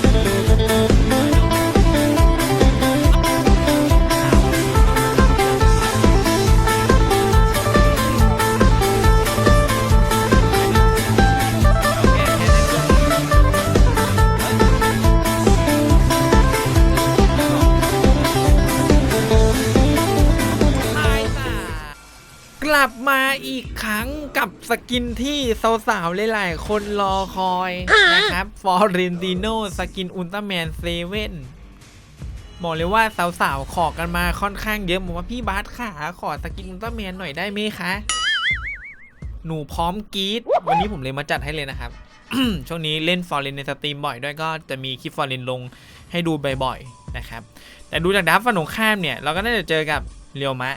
ก กับสกินที่สาวๆหลายๆคนรอคอยนะครับฟอร์เรนติโนสกินอุลตร้าแมนเซเว่นบอกเลยว่าสาวๆ ขอกันมาค่อนข้างเยอะบอกว่าพี่บาสขาขอสกินอุลตร้าแมนหน่อยได้ไหมคะ หนูพร้อมกรีดวันนี้ผมเลยมาจัดให้เลยนะครับ ช่วงนี้เล่นฟอร์เรนในสตรีมบ่อยด้วยก็จะมีคลิปฟอร์เรนลงให้ดูบ่อยๆนะครับ แต่ดูจากดับฝันของข้ามเนี่ย เราก็น่าจะเจอกับเรียวมะ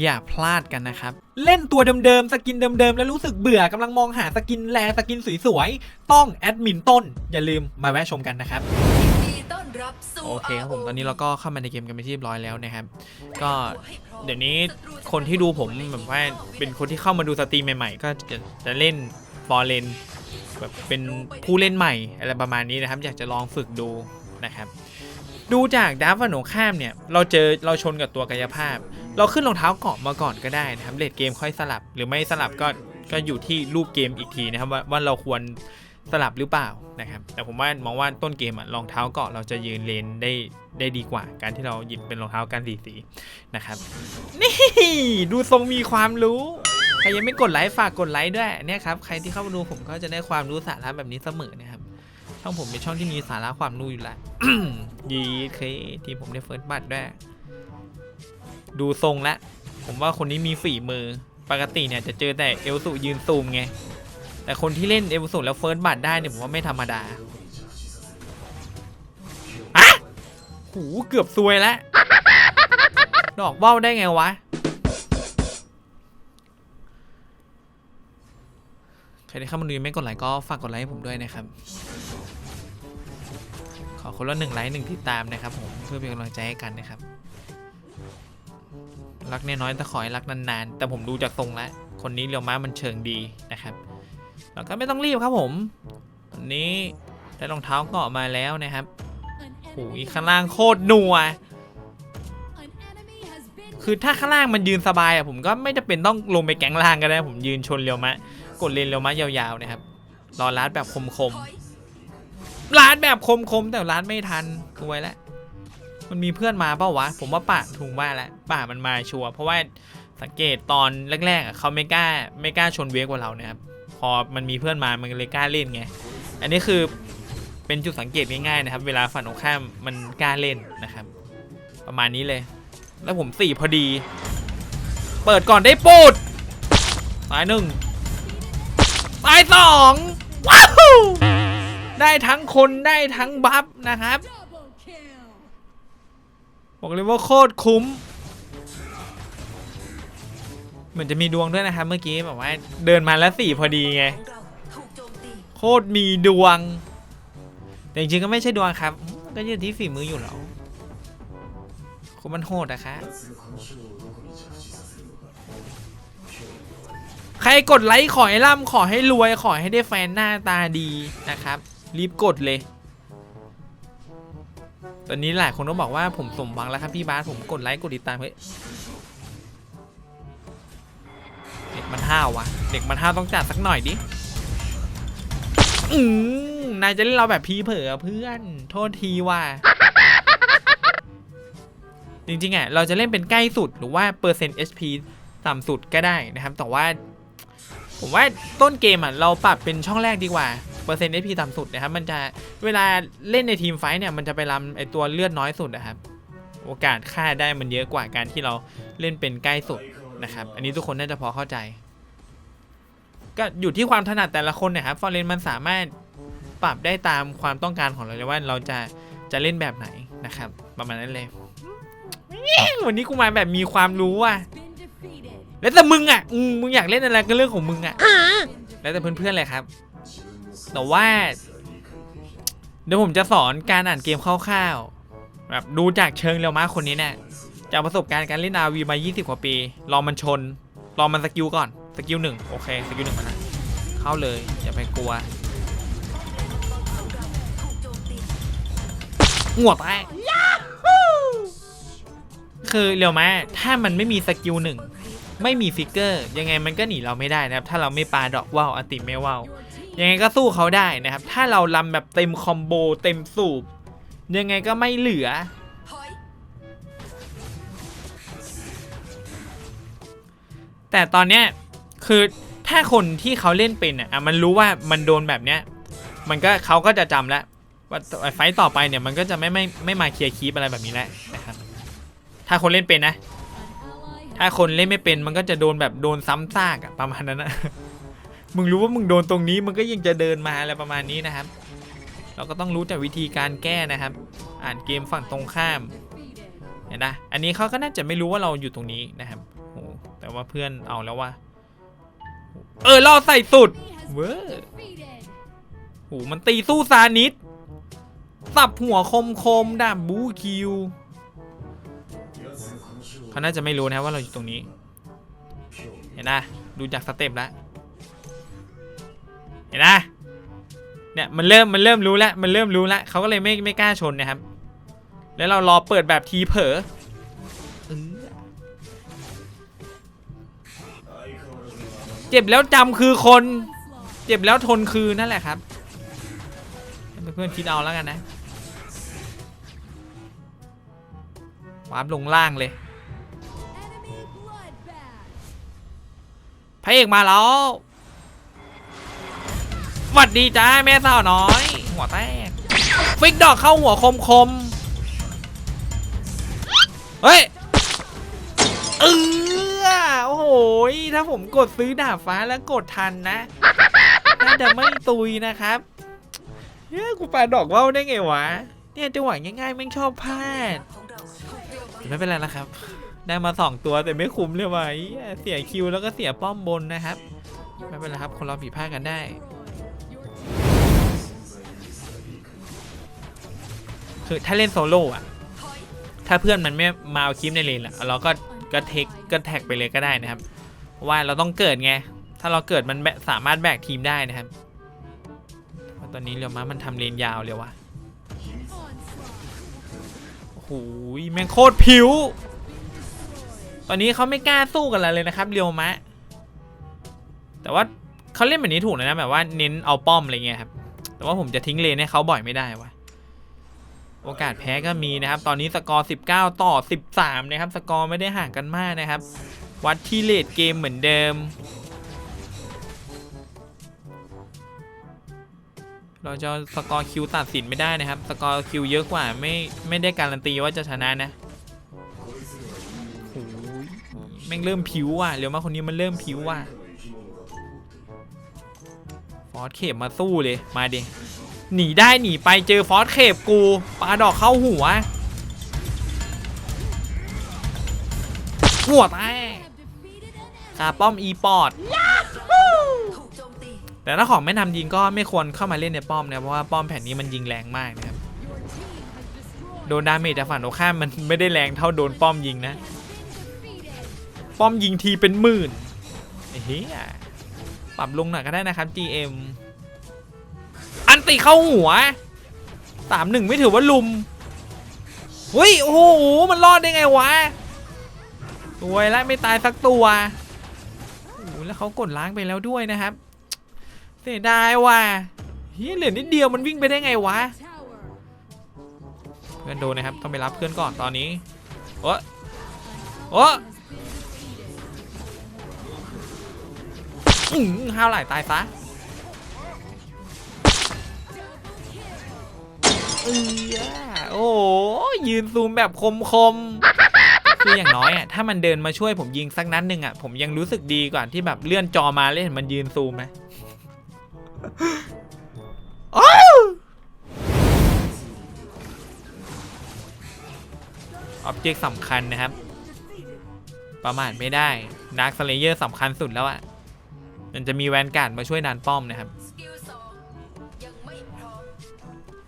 อย่าพลาดกันนะครับ เล่นตัวเดิมๆ สกินเดิมๆ แล้วรู้สึกเบื่อกำลังมองหาสกินแลสกินสวยๆ ต้องแอดมินต้น อย่าลืมมาแวะชมกันนะครับยินดีต้อนรับสู่โอเคครับผมตอนนี้เราก็เข้ามาในเกมกันไปนที่เรียบร้อยแล้วนะครับ ก็ให้พร้อมเดี๋ยวนี้คนที่ดูผมแบบว่าเป็นคนที่เข้ามาดูสตรีมใหม่ๆ ก็จะจะเล่นฟอร์เรนแบบเป็นผู้เล่นใหม่อะไรประมาณนี้นะครับ อยากจะลองฝึกดูนะครับ ดูจากดาร์ฟฝันของข้ามเนี่ยเราเจอเราชนกับตัวกายภาพ เราขึ้นรองเท้าเกาะมาก่อนก็ได้นะครับเลดเกมค่อยสลับ หรือไม่สลับก็ก็อยู่ที่รูปเกมอีกทีนะครับว่าว่าเราควรสลับหรือเปล่านะครับ แต่ผมว่ามองว่าต้นเกมอะรองเท้าเกาะเราจะยืนเลนได้ได้ดีกว่า การที่เราหยิบเป็นรองเท้ากันสีสีนะครับ นี่ดูทรงมีความรู้ใครยังไม่กดไลค์ฝากกดไลค์ด้วยเนี่ยครับใครที่เข้ามาดูผมก็จะได้ความรู้สาระแบบนี้เสมอนะครับช่องผมเป็นช่องที่มีสาระความรู้อยู่แล้วยีเคที่ผมได้เฟิร์สบัตรด้วย ดูทรงแล้วผมว่าคนนี้มีฝีมือ ปกติเนี่ยจะเจอแต่เอลสุยืนซูมไง แต่คนที่เล่นเอลสุแล้วเฟิร์สบัตได้เนี่ยผมว่าไม่ธรรมดาอะหูเกือบซวยแล้ว ดอกเบ้าได้ไงวะ ใครที่เข้ามาดูไม่กดไลค์ก็ฝากกดไลค์ให้ผมด้วยนะครับ ขอคนละหนึ่งไลค์หนึ่งติดตามนะครับผมเพื่อเป็นกำลังใจให้กันนะครับ รักน้อยๆแต่ขอให้รักนานๆ แต่ผมดูจากทรงแล้ว คนนี้เรียวม้ามันเชิงดีนะครับ แล้วก็ไม่ต้องรีบครับผมตอนนี้ได้รองเท้าเกาะมาแล้วนะครับโอ้ยข้างล่างโคตรหนัว คือถ้าข้างล่างมันยืนสบายอะผมก็ไม่จะเป็นต้องลงไปแก๊งล่างก็ได้ ผมยืนชนเรียวมะ กดเลนเรียวมะยาวๆนะครับ รอลัดแบบคมๆลัดแบบคมๆแต่ลัดไม่ทันกไว้แล้ว มันมีเพื่อนมาเปล่าวะ ผมว่าป่าถูกว่าแล้วป่ามันมาชัวร์เพราะว่าสังเกตตอนแรกๆอะเขาไม่กล้าไม่กล้าชนเวกกว่าเรานะครับพอมันมีเพื่อนมามันเลยกล้าเล่นไงอันนี้คือเป็นจุดสังเกตง่ายๆนะครับ เวลาฝั่งตรงข้ามมันกล้าเล่นนะครับ ประมาณนี้เลย แล้วผมสี่พอดี เปิดก่อนได้ปูดตายหนึ่งตายสองว้าวได้ทั้งคนได้ทั้งบัฟนะครับ บอกเลยว่าโคตรคุ้ม เหมือนจะมีดวงด้วยนะครับเมื่อกี้แบบว่าเดินมาแล้วสี่พอดีไง โคตรมีดวง แต่จริงๆก็ไม่ใช่ดวงครับ ก็ยู่ที่ฝีมืออยู่แล้วคุณมันโหดอะครับใครกดไลค์ขอให้ร่ำขอให้รวยขอให้ได้แฟนหน้าตาดีนะครับ รีบกดเลย ตอนนี้หลายคนก็บอกว่าผมสมหวังแล้วครับพี่บาสผมกดไลค์กดติดตามเฮ้ยเด็กมันห้าววะเด็กมันห้าวต้องจัดสักหน่อยดิอืมนายจะเล่นเราแบบพีเผลอเพื่อน โทษทีว่า จริงๆอะเราจะเล่นเป็นใกล้สุดหรือว่าเปอร์เซ็นต์ HP ต่ำสุดก็ได้นะครับ แต่ว่า ผมว่าต้นเกมอะเราปรับเป็นช่องแรกดีกว่า เปอร์เซ็นต์ HP ต่ำสุดนะครับมันจะเวลาเล่นในทีมไฟท์เนี่ยมันจะไปรำไอตัวเลือดน้อยสุดนะครับโอกาสฆ่าได้มันเยอะกว่าการที่เราเล่นเป็นใกล้สุดนะครับ อันนี้ทุกคนน่าจะพอเข้าใจ ก็อยู่ที่ความถนัดแต่ละคนนะครับฟอร์เรนมันสามารถปรับได้ตามความต้องการของเราเลยว่าเราจะจะเล่นแบบไหนนะครับ ประมาณนั้นเลย วันนี้กูมาแบบมีความรู้ว่ะแล้วแต่มึงอะมมึงอยากเล่นอะไรก็เรื่องของมึงอะแล้วแต่เพื่อนๆเลยครับ แต่ว่า เดี๋ยวผมจะสอนการอ่านเกมคร่าวๆแบบดูจากเชิงเรียวมาคนนี้เนี่ยจากประสบการณ์การเล่นอาวีมา 20 กว่าปี ลองมันชน ลองมันสกิลก่อน สกิลหนึ่งโอเค สกิลหนึ่งมาละเข้าเลย อย่าไปกลัวหัวแตกคือเรียวมาถ้ามันไม่มีสกิลหนึ่งไม่มีฟิกเกอร์ ยังไงมันก็หนีเราไม่ได้นะครับ ถ้าเราไม่ปาดอกว่าวอติไม่ว่าว ยังไงก็สู้เขาได้นะครับ ถ้าเราลำแบบเต็มคอมโบเต็มสูบ ยังไงก็ไม่เหลือ แต่ตอนเนี้ยคือถ้าคนที่เขาเล่นเป็นอะมันรู้ว่ามันโดนแบบเนี้ย มันก็เขาก็จะจำแล้วว่าไฟต์ต่อไปเนี่ยมันก็จะไม่ไม่ไม่มาเคลียร์คีปอะไรแบบนี้แล้วนะครับ ถ้าคนเล่นเป็นนะ ถ้าคนเล่นไม่เป็นมันก็จะโดนแบบโดนซ้ำซากอะประมาณนั้นนะ มึงรู้ว่ามึงโดนตรงนี้มันก็ยังจะเดินมาอะไรประมาณนี้นะครับ เราก็ต้องรู้จากวิธีการแก้นะครับ อ่านเกมฝั่งตรงข้ามเห็นนะอันนี้เขาก็น่าจะไม่รู้ว่าเราอยู่ตรงนี้นะครับโอ้แต่ว่าเพื่อนเอาแล้วว่าเออล่อใส่สุดเว้อโหมันตีสู้ซานิดสับหัวคมคมดาบบูคิวเขาน่าจะไม่รู้นะว่าเราอยู่ตรงนี้ เห็นนะดูจากสเต็ปแล้ว ห็นนะเนี่ยมันเริ่มมันเริ่มรู้แล้วมันเริ่มรู้แล้วเขาก็เลยไม่ไม่กล้าชนนะครับ แล้วเรารอเปิดแบบทีเผลอเออเจ็บแล้วจำคือคน เจ็บแล้วทนคือนั่นแหละครับให้เพื่อนๆคิดเอาแล้วกันนะวาร์ปลงล่างเลยพระเอกมาแล้วห วัดดีจ้าแม่สาวน้อย หัวแตกฟิกดอกเข้าหัวคมคมเฮ้ยเออโอ้โหถ้าผมกดซื้อดาบฟ้าแล้วกดทันนะน่าจะไม่ตุยนะครับเฮ้ยกูปาดอกว่าวได้ไงวะ เนี่ยจังหวะง่ายๆแม่ชอบพลาดไม่เป็นไรนะครับ ได้มาสองตัวแต่ไม่คุ้มเลยวะไอ้เหี้ยเสียคิวแล้วก็เสียป้อมบนนะครับ ไม่เป็นไรครับ คนเราผิดพลาดกันได้ คือถ้าเล่นโซโล่อะถ้าเพื่อนมันไม่มาเอาคลิปในเลนอะเราก็ก็เทคก็แท็กไปเลยก็ได้นะครับ ว่าเราต้องเกิดไง ถ้าเราเกิดมันแบะสามารถแบกทีมได้นะครับเพราตอนนี้เรียวม้ามันทำเลนยาวเลยว่ะโอ้โหแม่งโคตรผิว ตอนนี้เขาไม่กล้าสู้กันเลยนะครับเรียวมะ แต่ว่าเขาเล่นแบบนี้ถูกนะแบบว่าเน้นเอาป้อมอะไรเงี้ยครับ แต่ว่าผมจะทิ้งเลนให้เขาบ่อยไม่ได้วะ โอกาสแพ้ก็มีนะครับ ตอนนี้สกอร์ 19 ต่อ 13 นะครับ สกอร์ไม่ได้ห่างกันมากนะครับ วัดที่เลดเกมเหมือนเดิม เราจะสกอร์คิวตัดสินไม่ได้นะครับ สกอร์คิวเยอะกว่าไม่ไม่ได้การันตีว่าจะชนะนะโอ้ยแม่งเริ่มผิวว่ะเร็วมากคนนี้มันเริ่มผิวว่ะฟอสเข็มมาสู้เลย มาดิ หนีได้หนีไปเจอฟอสเข็บกูปาดอกเข้าหัวหัวแตกคาป้อมอีปอดแต่ถ้าของไม่นำยิงก็ไม่ควรเข้ามาเล่นในป้อมนะเพราะว่าป้อมแผ่นนี้มันยิงแรงมากนะครับโดนดาเมจจากฝั่งตรงข้ามมันไม่ได้แรงเท่าโดนป้อมยิงนะ ป้อมยิงทีเป็นหมื่นเฮียปรับลงหน่อยก็ได้นะครับ GM อั นติเข้าหัวสามหนึ่งไม่ถือว่าลุมเฮ้ย โอ้โห มันรอดได้ไงวะสวยแล้วไม่ตายสักตัวโอ้แล้วเขากดล้างไปแล้วด้วยนะครับ เสียดายว่ะเฮียเหลือนิดเดียวมันวิ่งไปได้ไงวะ เพื่อนโดนนะครับ ต้องไปรับเพื่อนก่อนตอนนี้โอ้โอ้อื้อหือห้าวไหลตายซะ เอ้ยโอ้ยืนซูมแบบคมคมคืออย่างน้อยอะถ้ามันเดินมาช่วยผมยิงสักนัดหนึ่งอะผมยังรู้สึกดีกว่าที่แบบเลื่อนจอมาเล่นมันยืนซูมไหมออบเจกต์สำคัญนะครับ ประมาทไม่ได้ดาร์คสเลเยอร์สำคัญสุดแล้วอะ มันจะมีแวนการ์ดมาช่วยดันป้อมนะครับ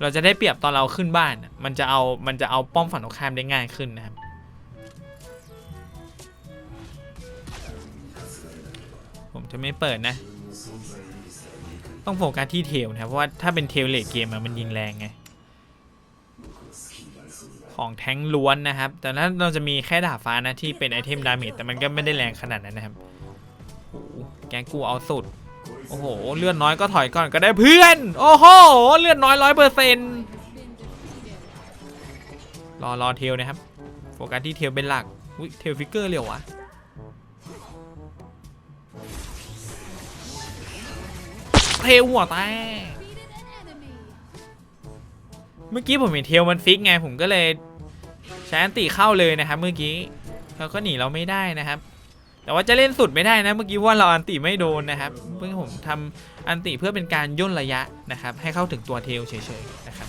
เราจะได้เปรียบตอนเราขึ้นบ้าน มันจะเอามันจะเอาป้อมฝั่งตรงข้ามได้ง่ายขึ้นนะครับ ผมจะไม่เปิดนะ ต้องโฟกัสที่เทลนะครับเพราะว่าถ้าเป็นเทลเลทเกมมันยิงแรงไง ของแท้งล้วนนะครับ แต่ถ้าเราจะมีแค่ดาบฟ้านะที่เป็นไอเทมดาเมจแต่มันก็ไม่ได้แรงขนาดนั้นนะครับโอ้โหแกงกูเอาสุด โอ้โห เลื่อดน้อยก็ถอยก่อนก็ได้เพื่อน โอ้โห เลื่อดน้อยร้อยเปอร์เซ็นต์รอรอเทลนะครับ โฟกัสที่เทลเป็นหลัก อุ้ยเทลฟิกเกอร์เร็ววะเทลหัวแตกเมื่อกี้ผมเห็นเทลมันฟิกไง ผมก็เลยใช้อันติเข้าเลยนะครับเมื่อกี้ แล้วก็หนีเราไม่ได้นะครับ แต่ว่าจะเล่นสุดไม่ได้นะ เมื่อกี้ว่าเราอันติไม่โดนนะครับ เพื่อผมทำอันติเพื่อเป็นการย่นระยะนะครับ ให้เข้าถึงตัวเทลเฉยๆนะครับ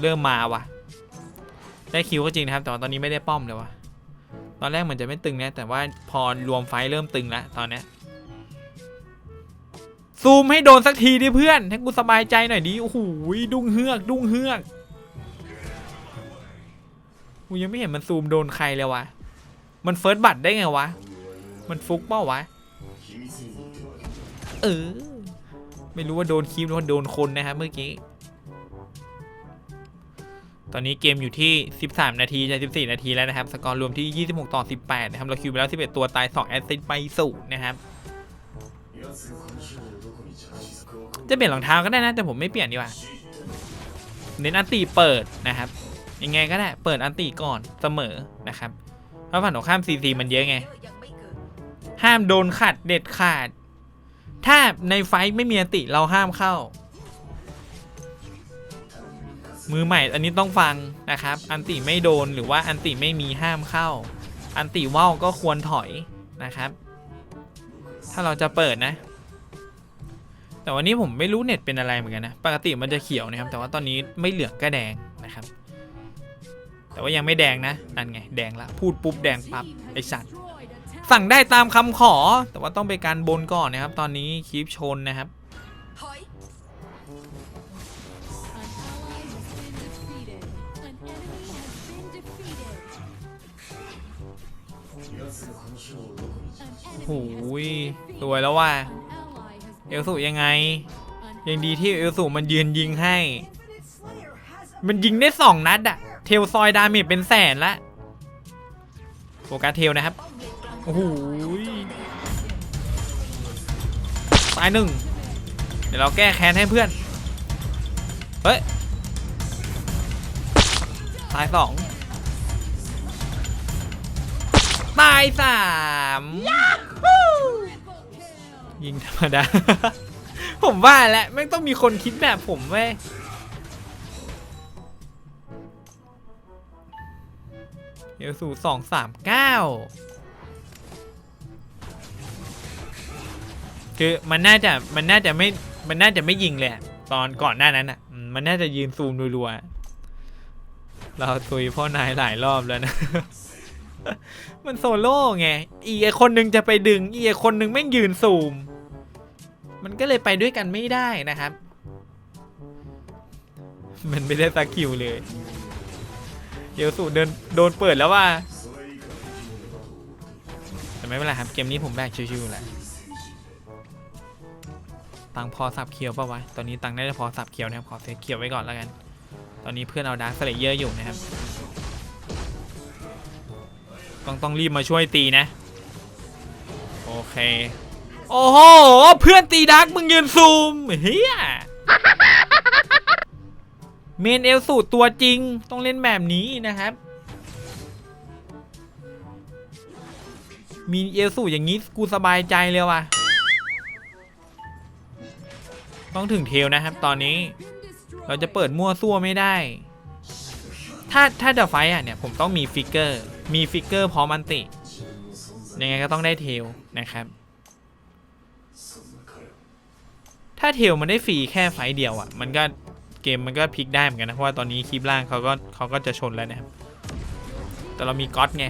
เริ่มมาว่ะได้คิวก็จริงนะครับ แต่ว่าตอนนี้ไม่ได้ป้อมเลยว่ะตอนแรกเหมือนจะไม่ตึงนะแต่ว่าพอรวมไฟเริ่มตึงแล้วตอนนี้ซูมให้โดนสักทีดิเพื่อนให้กูสบายใจหน่อยดิโอ้โหดุ้งเฮือก ดุ้งเฮือก กูยังไม่เห็นมันซูมโดนใครเลยวะ มันเฟิร์สบัตได้ไงวะ มันฟุกเปล่าวะ เออ ไม่รู้ว่าโดนคีบหรือว่าโดนคนนะครับเมื่อกี้ ตอนนี้เกมอยู่ที่ 13 นาทีจะ14 นาทีแล้วนะครับ สกอร์รวมที่ 26 ต่อ 18 นะครับ เราคิวไปแล้ว 11 ตัวตาย 2 แอสซิสไปศูนะครับ จะเปลี่ยนรองเท้าก็ได้นะ แต่ผมไม่เปลี่ยนดีกว่า เน้นอันตีเปิดนะครับ ยังไงก็ได้ เปิดอันตีก่อนเสมอนะครับเพราะฝั่งตรงข้ามซีซีมันเยอะไง ห้ามโดนขัดเด็ดขาด ถ้าในไฟท์ไม่มีอันติเราห้ามเข้า มือใหม่อันนี้ต้องฟังนะครับ อันติไม่โดนหรือว่าอันติไม่มีห้ามเข้า อันติว่าวก็ควรถอยนะครับ ถ้าเราจะเปิดนะ แต่วันนี้ผมไม่รู้เน็ตเป็นอะไรเหมือนกันนะ ปกติมันจะเขียวนะครับ แต่ว่าตอนนี้ไม่เหลืองก็แดงนะครับ แต่ว่ายังไม่แดงนะนั่นไงแดงละพูดปุ๊บแดงปั๊บไอสัตว์สั่งได้ตามคำขอ แต่ว่าต้องไปการบนก่อนนะครับ ตอนนี้คลิปชนนะครับโอ้โหยสวยแล้วว่าเอลสุยังไง ยังดีที่เอลสุมันยืนยิงให้ มันยิงได้สองนัดอะ ทลซอยดาเมจเป็นแสนละโฟกัสเทลนะครับป้อมเลนกลางโอ้โหยตายหนึ่ง เดี๋ยวเราแก้แค้นให้เพื่อน เฮ้ย ตายสอง ตายสามยิงธรรมดา ผมว่าแหละไม่งต้องมีคนคิดแบบผมเว้ย เอลสูสองสามเก้าคือมันน่าจะมันน่าจะไม่มันน่าจะไม่ยิงเลยอะตอนก่อนหน้านั้นอะมันน่าจะยืนซูมรัวๆเราตุยพ่อนายหลายรอบแล้วนะ มันโซโล่ไงอีกคนนึงจะไปดึงอีกคนนึงแม่ยืนซูม มันก็เลยไปด้วยกันไม่ได้นะครับ มันไม่ได้สกิลเลย เดี๋ยสูเดินโดนเปิดแล้วว่าแต่ไม่เป็นไรครับเกมนี้ผมแบกชิวๆแหละตังพอสับเคียวปะวะตอนนี้ตังน่าจะพอสับเคียวนะครับขอเซตเคียวไว้ก่อนแล้วกัน ตอนนี้เพื่อนเอาดาร์คสเลเยอร์อยู่นะครับ ต้องต้องรีบมาช่วยตีนะ โอเค โอ้โห เพื่อนตีดาร์กมึงยืนซูมเฮีย เมนเอลสูตรตัวจริงต้องเล่นแบบนี้นะครับมีเอลสูตรอย่างนี้กูสบายใจเลยว่ะ ต้องถึงเทลนะครับตอนนี้ เราจะเปิดมั่วซั่วไม่ได้ ถ้าถ้าจะไฟอะเนี่ยผมต้องมีฟิกเกอร์ มีฟิกเกอร์พร้อมอันติ ยังไงก็ต้องได้เทลนะครับ ถ้าเทลมันได้ฟรีแค่ไฟเดียวอะ มันก็ เกมมันก็พลิกได้เหมือนกันนะ เพราะว่าตอนนี้คลิปล่างเขาก็เขาก็จะชนแล้วนะครับ แต่เรามีก๊อตไง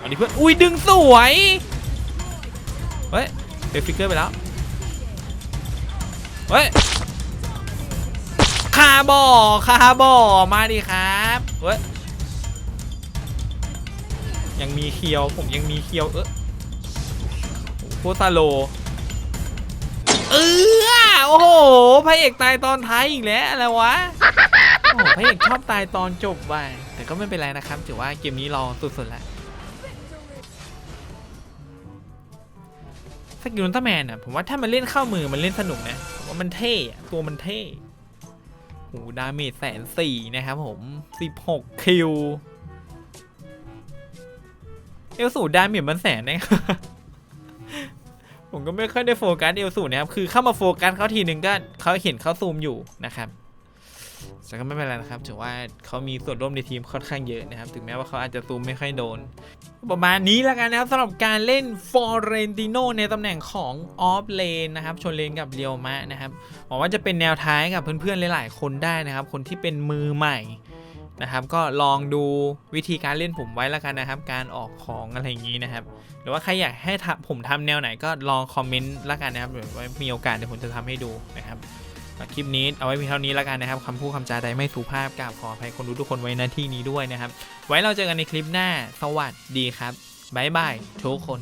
อันนี้เพื่อน อุ้ยดึงสวย เฮ้ยเดฟิกเกอร์ไปแล้ว เฮ้ยคาบอคาบอมาดิครับ เฮ้ย ยังมีเคียว ผมยังมีเคียว เออโคตรซาโล เออโอ้โหพระเอกตายตอนท้ายอีกแล้วอะไรวะโอ้โหพระเอกชอบตายตอนจบไปแต่ก็ไม่เป็นไรนะครับถือว่าเกมนี้รอสุดๆแล้วสกิลอุลตร้าแมนอะผมว่าถ้ามันเล่นเข้ามือมันเล่นสนุกนะผมว่ามันเท่อะตัวมันเท่โหดาเมจแสนสี่นะครับผม16คิวเอลสูดาเมจมันแสนนะ ผมก็ไม่ค่อยได้โฟกัสเอลสูนะครับ คือเข้ามาโฟกัสเขาทีหนึ่งก็เขาเห็นเขาซูมอยู่นะครับแต่ก็ไม่เป็นไรนะครับ ถือว่าเขามีส่วนร่วมในทีมค่อนข้างเยอะนะครับ ถึงแม้ว่าเขาอาจจะซูมไม่ค่อยโดน ประมาณนี้แล้วกันนะครับสำหรับการเล่นฟอร์เรนติโนในตำแหน่งของออฟเลนนะครับ ชนเลนกับเรียวมะนะครับหวังว่าจะเป็นแนวท้างให้กับเพื่อนๆหลายๆ คนได้นะครับ คนที่เป็นมือใหม่ นะครับ ก็ลองดูวิธีการเล่นผมไว้แล้วกันนะครับ การออกของอะไรอย่างนี้นะครับ หรือว่าใครอยากให้ผมทำแนวไหนก็ลองคอมเมนต์แล้วกันนะครับเดี๋ยวไว้มีโอกาสเดี๋ยวผมจะทำให้ดูนะครับคลิปนี้เอาไว้เพียงเท่านี้แล้วกันนะครับคำพูดคำจาใดไม่สุภาพกราบขออภัยคนดูทุกคนไว้หน้าที่นี้ด้วยนะครับ ไว้เราเจอกันในคลิปหน้า สวัสดีครับบ๊ายบายทุกคน